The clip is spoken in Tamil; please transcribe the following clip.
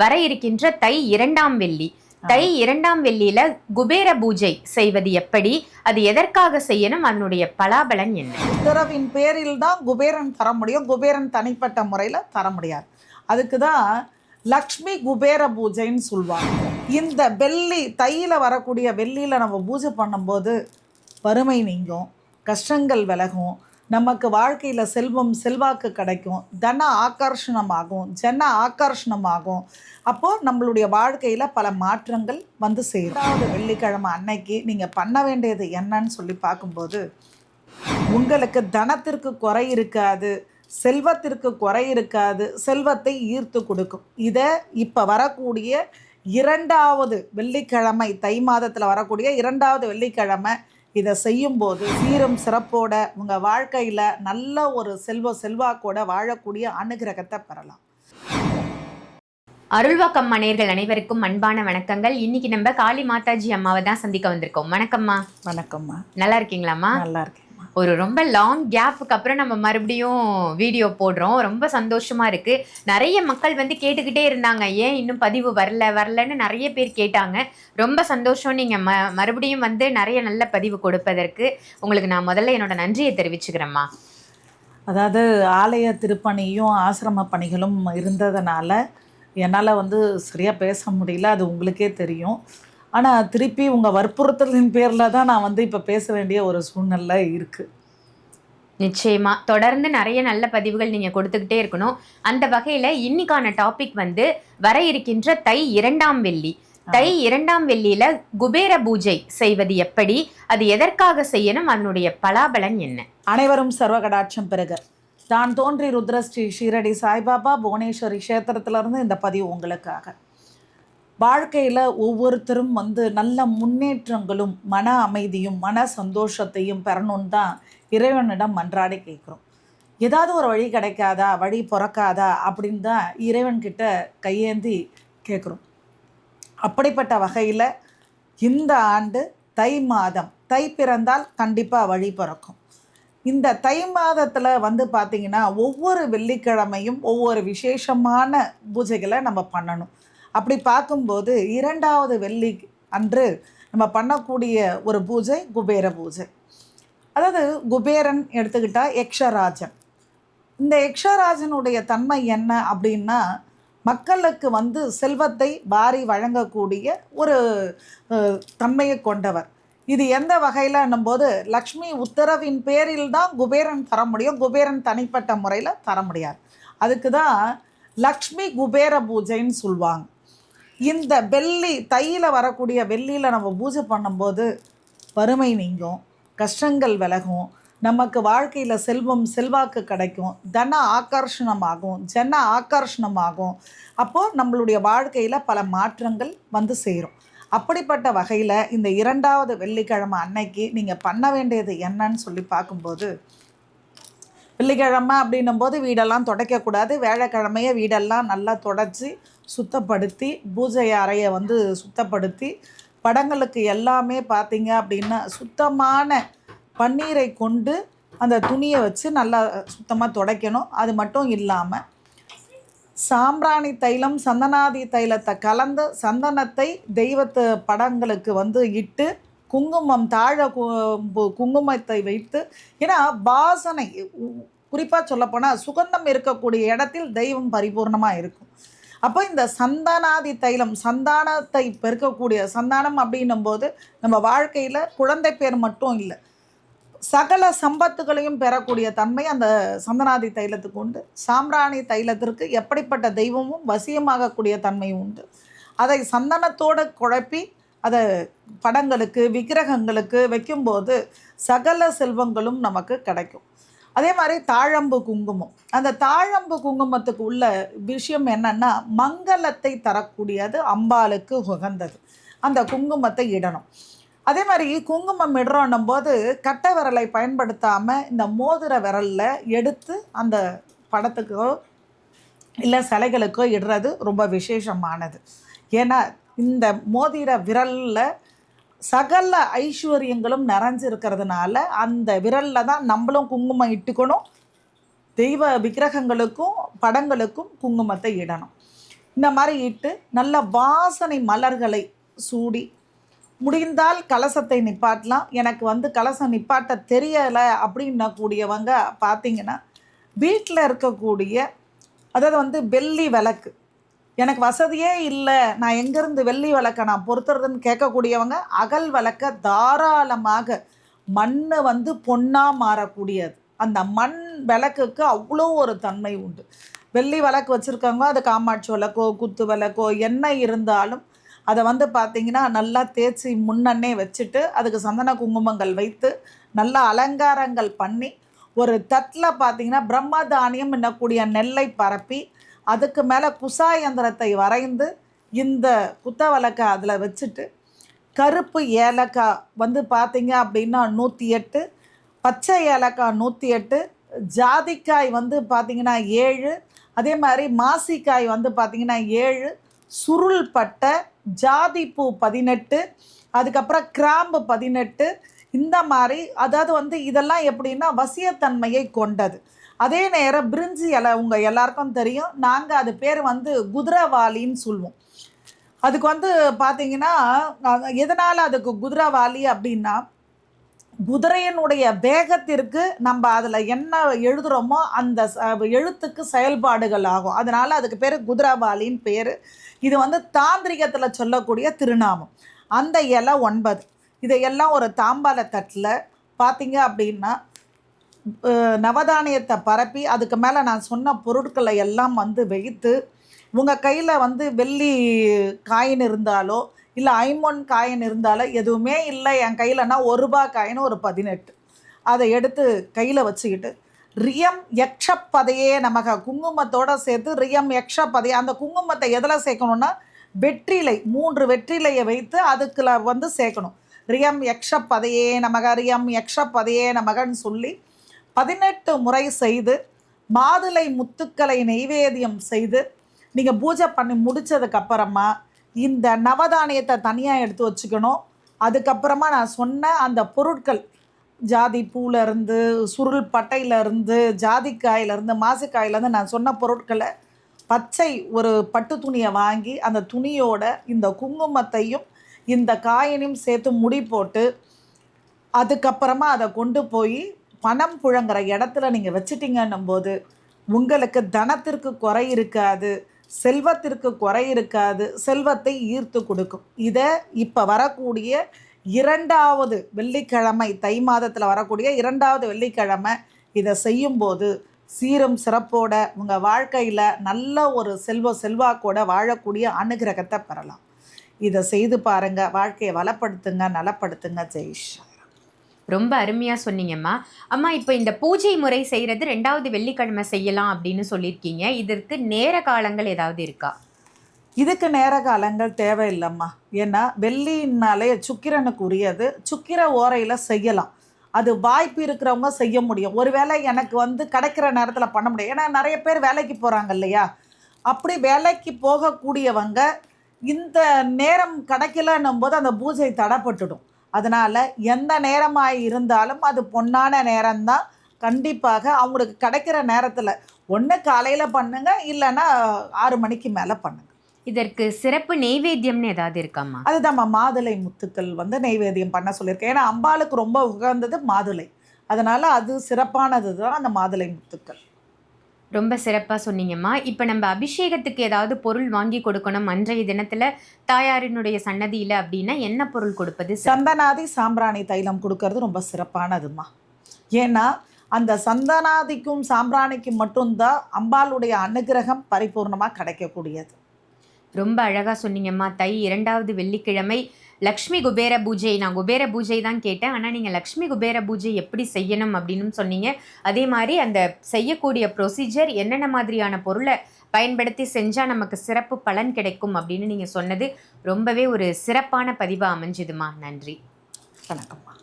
வர இருக்கின்ற தை இரண்டாம் வெள்ளி. தை இரண்டாம் வெள்ளியில குபேர பூஜை செய்வது எப்படி? அது எதற்காக செய்யணும்? அதனுடைய பலாபலன் என்ன? உத்தரவின் பேரில் தான் குபேரன் தர முடியும். குபேரன் தனிப்பட்ட முறையில் தர முடியாது. அதுக்கு தான் லக்ஷ்மி குபேர பூஜைன்னு சொல்லுவாங்க. இந்த வெள்ளி தையில் வரக்கூடிய வெள்ளியில் நம்ம பூஜை பண்ணும்போது வறுமை நீங்கும் கஷ்டங்கள் விலகும் நமக்கு வாழ்க்கையில் செல்வம் செல்வாக்கு கிடைக்கும். தன ஆகர்ஷணமாகும். ஜன ஆகர்ஷணமாகும். அப்போது நம்மளுடைய வாழ்க்கையில் பல மாற்றங்கள் வந்து சேரும். அதாவது வெள்ளிக்கிழமை அன்னைக்கு நீங்கள் பண்ண வேண்டியது என்னன்னு சொல்லி பார்க்கும்போது உங்களுக்கு தனத்திற்கு குறை இருக்காது செல்வத்திற்கு குறை இருக்காது செல்வத்தை ஈர்த்து கொடுக்கும். இதை இப்போ வரக்கூடிய இரண்டாவது வெள்ளிக்கிழமை தை மாதத்தில் வரக்கூடிய இரண்டாவது வெள்ளிக்கிழமை இதை செய்யும்போது சீரும் சிறப்போட உங்கள் வாழ்க்கையில் நல்ல ஒரு செல்வ செல்வாக்கோட வாழக்கூடிய அனுகிரகத்தை பெறலாம். அருள்வாக்கம் நேயர்கள் அனைவருக்கும் அன்பான வணக்கங்கள். இன்னைக்கு நம்ம காளி மாதாஜி அம்மாவை தான் சந்திக்க வந்திருக்கோம். வணக்கம்மா. வணக்கம்மா. நல்லா இருக்கீங்களாம்மா? நல்லா இருக்கேம்மா ஒரு ரொம்ப லாங் கேப்புக்கு அப்புறம் நம்ம மறுபடியும் வீடியோ போடுறோம். ரொம்ப சந்தோஷமா இருக்கு. நிறைய மக்கள் வந்து கேட்டுக்கிட்டே இருந்தாங்க. ஏன் இன்னும் பதிவு வரல வரலன்னு நிறைய பேர் கேட்டாங்க. ரொம்ப சந்தோஷம். நீங்க ம மறுபடியும் வந்து நிறைய நல்ல பதிவு கொடுப்பதற்கு உங்களுக்கு நான் முதல்ல என்னோட நன்றியை தெரிவிச்சுக்கிறேம்மா. அதாவது ஆலய திருப்பணியும் ஆசிரம பணிகளும் இருந்ததுனால என்னால் வந்து சரியாக பேச முடியல. அது உங்களுக்கே தெரியும். ஆனால் திருப்பி உங்கள் வற்புறுத்தலின் பேரில் தான் நான் வந்து இப்போ பேச வேண்டிய ஒரு சூழ்நிலை இருக்குது நிச்சயமா. தொடர்ந்து நிறைய நல்ல பதிவுகள் நீங்க கொடுத்துக்கிட்டே இருக்கணும். அந்த வகையில இன்னைக்கான டாபிக் வந்து வர இருக்கின்ற தை இரண்டாம் வெள்ளி. தை இரண்டாம் வெள்ளியில குபேர பூஜை செய்வது எப்படி? அது எதற்காக செய்யணும்? அதனுடைய பலாபலன் என்ன? அனைவரும் சர்வகடாட்சம் பெறுக. தான் தோன்றி ருத்ரஸ்ரீ ஷீரடி சாய்பாபா புவனேஸ்வரி க்ஷேத்திரத்திலிருந்து இந்த பதிவு உங்களுக்காக. வாழ்க்கையில் ஒவ்வொருத்தரும் வந்து நல்ல முன்னேற்றங்களும் மன அமைதியும் மன சந்தோஷத்தையும் பெறணும்னு தான் இறைவனிடம் மன்றாடி கேட்குறோம். ஏதாவது ஒரு வழி கிடைக்காதா? வழி பிறக்காதா? அப்படின்னு தான் இறைவன்கிட்ட கையேந்தி கேட்குறோம். அப்படிப்பட்ட வகையில் இந்த ஆண்டு தை மாதம் தை பிறந்தால் கண்டிப்பாக வழி பிறக்கும். இந்த தை மாதத்தில் வந்து பார்த்திங்கன்னா ஒவ்வொரு வெள்ளிக்கிழமையும் ஒவ்வொரு விசேஷமான பூஜைகளை நம்ம பண்ணணும். அப்படி பார்க்கும்போது இரண்டாவது வெள்ளி அன்று நம்ம பண்ணக்கூடிய ஒரு பூஜை குபேர பூஜை. அதாவது குபேரன் எடுத்துக்கிட்டால் யக்ஷராஜன். இந்த யக்ஷராஜனுடைய தன்மை என்ன அப்படின்னா மக்களுக்கு வந்து செல்வத்தை வாரி வழங்கக்கூடிய ஒரு தன்மையை கொண்டவர். இது எந்த வகையில் போது லக்ஷ்மி உத்தரவின் பேரில் தான் குபேரன் தர முடியும். குபேரன் தனிப்பட்ட முறையில் தர முடியாது. அதுக்கு தான் லக்ஷ்மி குபேர பூஜைன்னு சொல்லுவாங்க. இந்த வெள்ளி தையில் வரக்கூடிய வெள்ளியில் நம்ம பூஜை பண்ணும்போது வறுமை நீங்கும் கஷ்டங்கள் விலகும் நமக்கு வாழ்க்கையில் செல்வம் செல்வாக்கு கிடைக்கும் தன ஆகர்ஷணமாகும் ஜன ஆகர்ஷணமாகும். அப்போது நம்மளுடைய வாழ்க்கையில் பல மாற்றங்கள் வந்து சேரும். அப்படிப்பட்ட வகையில் இந்த இரண்டாவது வெள்ளிக்கிழமை அன்னைக்கு நீங்கள் பண்ண வேண்டியது என்னன்னு சொல்லி பார்க்கும்போது வெள்ளிக்கிழமை அப்படின்னும் போது வீடெல்லாம் துடைக்கக்கூடாது வேலைக்கிழமையே வீடெல்லாம் நல்லா தொடச்சி சுத்தப்படுத்தி பூஜை அறையை வந்து சுத்தப்படுத்தி படங்களுக்கு எல்லாமே பார்த்தீங்க அப்படின்னா சுத்தமான பன்னீரை கொண்டு அந்த துணியை வச்சு நல்லா சுத்தமாக துடைக்கணும். அது மட்டும் இல்லாமல் சாம்பிராணி தைலம் சந்தனாதி தைலத்தை கலந்து சந்தனத்தை தெய்வத்து படங்களுக்கு வந்து இட்டு குங்குமம் தாழ கு- பு- குங்குமத்தை வைத்து ஏன்னா வாசனை குறிப்பாக சொல்லப்போனால் சுகந்தம் இருக்கக்கூடிய இடத்தில் தெய்வம் பரிபூர்ணமாக இருக்கும். அப்போ இந்த சந்தானாதி தைலம் சந்தானத்தை பெருக்கக்கூடிய சந்தானம் அப்படின்னும் போது நம்ம வாழ்க்கையில் குழந்தை பேர் மட்டும் இல்லை சகல சம்பத்துகளையும் பெறக்கூடிய தன்மை அந்த சந்தனாதி தைலத்துக்கு உண்டு. சாம்ராணி தைலத்திற்கு எப்படிப்பட்ட தெய்வமும் வசியமாகக்கூடிய தன்மையும் உண்டு. அதை சந்தனத்தோடு குழப்பி அதை படங்களுக்கு விக்கிரகங்களுக்கு வைக்கும்போது சகல செல்வங்களும் நமக்கு கிடைக்கும். அதே மாதிரி தாழம்பு குங்குமம். அந்த தாழம்பு குங்குமத்துக்கு உள்ள விஷயம் என்னன்னா மங்களத்தை தரக்கூடியது அம்பாளுக்கு உகந்தது. அந்த குங்குமத்தை இடணும். அதே மாதிரி குங்குமம் இடுறோன்னும் போது கட்டை விரலை பயன்படுத்தாமல் இந்த மோதிர விரலில் எடுத்து அந்த படத்துக்கோ இல்லை சிலைகளுக்கோ இடுறது ரொம்ப விசேஷமானது. ஏன்னா இந்த மோதிர விரலில் சகல ஐஸ்வர்யங்களும் நிறைஞ்சிருக்கிறதுனால அந்த விரலில் தான் நம்மளும் குங்குமம் இட்டுக்கணும். தெய்வ விக்கிரகங்களுக்கும் படங்களுக்கும் குங்குமத்தை இடணும். இந்த மாதிரி இட்டு நல்ல வாசனை மலர்களை சூடி முடிந்தால் கலசத்தை நிப்பாட்டலாம். எனக்கு வந்து கலசம் நிப்பாட்ட தெரியலை அப்படின்னா கூடியவங்க பார்த்தீங்கன்னா வீட்டில் இருக்கக்கூடிய அதாவது வந்து வெள்ளி விளக்கு எனக்கு வசதியே இல்லை. நான் எங்கேருந்து வெள்ளி விளக்கை நான் பொறுத்துறதுன்னு கேட்கக்கூடியவங்க அகல் விளக்க தாராளமாக மண் வந்து பொன்னாக மாறக்கூடியது. அந்த மண் விளக்குக்கு அவ்வளோ ஒரு தன்மை உண்டு. வெள்ளி விளக்கு வச்சுருக்கவங்க அது காமாட்சி விளக்கோ குத்து விளக்கோ என்ன இருந்தாலும் அதை வந்து பார்த்திங்கன்னா நல்லா தேய்ச்சி முன்னன்னே வச்சுட்டு அதுக்கு சந்தன குங்குமங்கள் வைத்து நல்ல அலங்காரங்கள் பண்ணி ஒரு தட்டில் பார்த்திங்கன்னா பிரம்மதானியம் என்னக்கூடிய நெல்லை பரப்பி அதுக்கு மேலே குசா இயந்திரத்தை வரைந்து இந்த குத்த வழக்கை அதில் வச்சுட்டு கருப்பு ஏலக்காய் வந்து பார்த்தீங்க அப்படின்னா நூற்றி எட்டு பச்சை ஏலக்காய் நூற்றி எட்டு ஜாதிக்காய் வந்து பார்த்தீங்கன்னா ஏழு அதே மாதிரி மாசிக்காய் வந்து பார்த்தீங்கன்னா ஏழு சுருள் பட்டை ஜாதிப்பூ பதினெட்டு அதுக்கப்புறம் கிராம்பு பதினெட்டு இந்த மாதிரி அதாவது வந்து இதெல்லாம் எப்படின்னா வசியத்தன்மையை கொண்டது. அதே நேரம் பிரிஞ்சி இலை உங்கள் எல்லாருக்கும் தெரியும். நாங்கள் அது பேர் வந்து குதிரவாளின்னு சொல்லுவோம். அதுக்கு வந்து பார்த்தீங்கன்னா எதனால் அதுக்கு குதிரவாளி அப்படின்னா குதிரையினுடைய வேகத்திற்கு நம்ம அதில் என்ன எழுதுகிறோமோ அந்த எழுத்துக்கு செயல்பாடுகள் ஆகும். அதனால் அதுக்கு பேர் குதிரவாளின்னு பேர். இது வந்து தாந்திரிகத்தில் சொல்லக்கூடிய திருநாமம். அந்த இலை ஒன்பது. இதையெல்லாம் ஒரு தாம்பால தட்டில் பார்த்தீங்க அப்படின்னா நவதானியத்தை பரப்பி அதுக்கு மேலே நான் சொன்ன பொருட்களை எல்லாம் வந்து வைத்து உங்கள் கையில் வந்து வெள்ளி காயின் இருந்தாலோ இல்லை ஐம்பொன் காயின் இருந்தாலோ எதுவுமே இல்லை. என் கையிலனா ஒரு ரூபா காயின் ஒரு பதினெட்டு. அதை எடுத்து கையில் வச்சுக்கிட்டு ரியம் யக்ஷப்பதையே நமக்கு குங்குமத்தோட சேர்த்து ரியம் யக்ஷப்பதையே அந்த குங்குமத்தை எதில் சேர்க்கணும்னா வெற்றிலை மூன்று வெற்றிலையை வைத்து அதுக்குள்ள வந்து சேர்க்கணும். ரியம் யக்ஷப்பதையே நமக ரியம் யக்ஷப்பதையே நமகன்னு சொல்லி பதினெட்டு முறை செய்து மாதுளை முத்துக்களை நெய்வேதியம் செய்து நீங்கள் பூஜை பண்ணி முடித்ததுக்கப்புறமா இந்த நவதானியத்தை தனியாக எடுத்து வச்சுக்கணும். அதுக்கப்புறமா நான் சொன்ன அந்த பொருட்கள் ஜாதி பூலேருந்து சுருள் பட்டையிலேருந்து ஜாதிக்காயிலேருந்து மாசுக்காயிலேருந்து நான் சொன்ன பொருட்களை பச்சை ஒரு பட்டு துணியை வாங்கி அந்த துணியோட இந்த குங்குமத்தையும் இந்த காயினையும் சேர்த்து முடி போட்டு அதுக்கப்புறமா அதை கொண்டு போய் பணம் புழங்குற இடத்துல நீங்கள் வச்சிட்டீங்கன்னும் போது உங்களுக்கு தனத்திற்கு குறை இருக்காது செல்வத்திற்கு குறை இருக்காது செல்வத்தை ஈர்த்து கொடுக்கும். இதை இப்போ வரக்கூடிய இரண்டாவது வெள்ளிக்கிழமை தை மாதத்தில் வரக்கூடிய இரண்டாவது வெள்ளிக்கிழமை இதை செய்யும்போது சீரும் சிறப்போட உங்கள் வாழ்க்கையில் நல்ல ஒரு செல்வ செல்வாக்கோட வாழக்கூடிய அனுகிரகத்தை பெறலாம். இதை செய்து பாருங்கள் வாழ்க்கையை வளப்படுத்துங்க நலப்படுத்துங்க. ஜெய்ஷா ரொம்ப அருமையா சொன்னீங்கம்மா. அம்மா இப்போ இந்த பூஜை முறை செய்யறது ரெண்டாவது வெள்ளிக்கிழமை செய்யலாம் அப்படின்னு சொல்லியிருக்கீங்க. இதற்கு நேர காலங்கள் ஏதாவது இருக்கா? இதுக்கு நேர காலங்கள் தேவையில்லைம்மா. ஏன்னா வெள்ளினாலே சுக்கிரனுக்கு உரியது சுக்கிர ஓரையில் செய்யலாம். அது வாய்ப்பு இருக்கிறவங்க செய்ய முடியும். ஒருவேளை எனக்கு வந்து கிடைக்கிற நேரத்தில் பண்ண முடியும். ஏன்னா நிறைய பேர் வேலைக்கு போகிறாங்க இல்லையா? அப்படி வேலைக்கு போகக்கூடியவங்க இந்த நேரம் கிடைக்கலன்னும் போது அந்த பூஜை தடப்பட்டுடும். அதனால் எந்த நேரமாக இருந்தாலும் அது பொன்னான நேரம்தான். கண்டிப்பாக அவங்களுக்கு கிடைக்கிற நேரத்தில் ஒன்று காலையில் பண்ணுங்க இல்லைன்னா ஆறு மணிக்கு மேலே பண்ணுங்க. இதற்கு சிறப்பு நெய்வேத்தியம்னு ஏதாவது இருக்காம்மா? அதுதான்மா மாதுளை முத்துக்கள் வந்து நெய்வேத்தியம் பண்ண சொல்லியிருக்கேன். ஏன்னா அம்பாளுக்கு ரொம்ப உகந்தது மாதுளை. அதனால் அது சிறப்பானது தான் அந்த மாதுளை முத்துக்கள். ரொம்ப சிறப்பாக சொன்னீங்கம்மா. இப்போ நம்ம அபிஷேகத்துக்கு ஏதாவது பொருள் வாங்கி கொடுக்கணும் அன்றைய தினத்தில் தாயாரினுடைய சன்னதியில் அப்படின்னா என்ன பொருள் கொடுப்பது? சந்தனாதி சாம்பிராணி தைலம் கொடுக்கறது ரொம்ப சிறப்பானதுமா ஏன்னா அந்த சந்தனாதிக்கும் சாம்பிராணிக்கும் மட்டும்தான் அம்பாளுடைய அனுகிரகம் பரிபூர்ணமாக கிடைக்கக்கூடியது. ரொம்ப அழகாக சொன்னீங்கம்மா. தை இரண்டாவது வெள்ளிக்கிழமை லக்ஷ்மி குபேர பூஜை நான் குபேர பூஜை தான் கேட்டேன். ஆனால் நீங்கள் லக்ஷ்மி குபேர பூஜை எப்படி செய்யணும் அப்படின்னு சொன்னீங்க. அதே மாதிரி அந்த செய்யக்கூடிய ப்ரொசீஜர் என்னென்ன மாதிரியான பொருளை பயன்படுத்தி செஞ்சால் நமக்கு சிறப்பு பலன் கிடைக்கும் அப்படின்னு நீங்கள் சொன்னது ரொம்பவே ஒரு சிறப்பான பதிவாக அமைஞ்சுதுமா? நன்றி. வணக்கம்.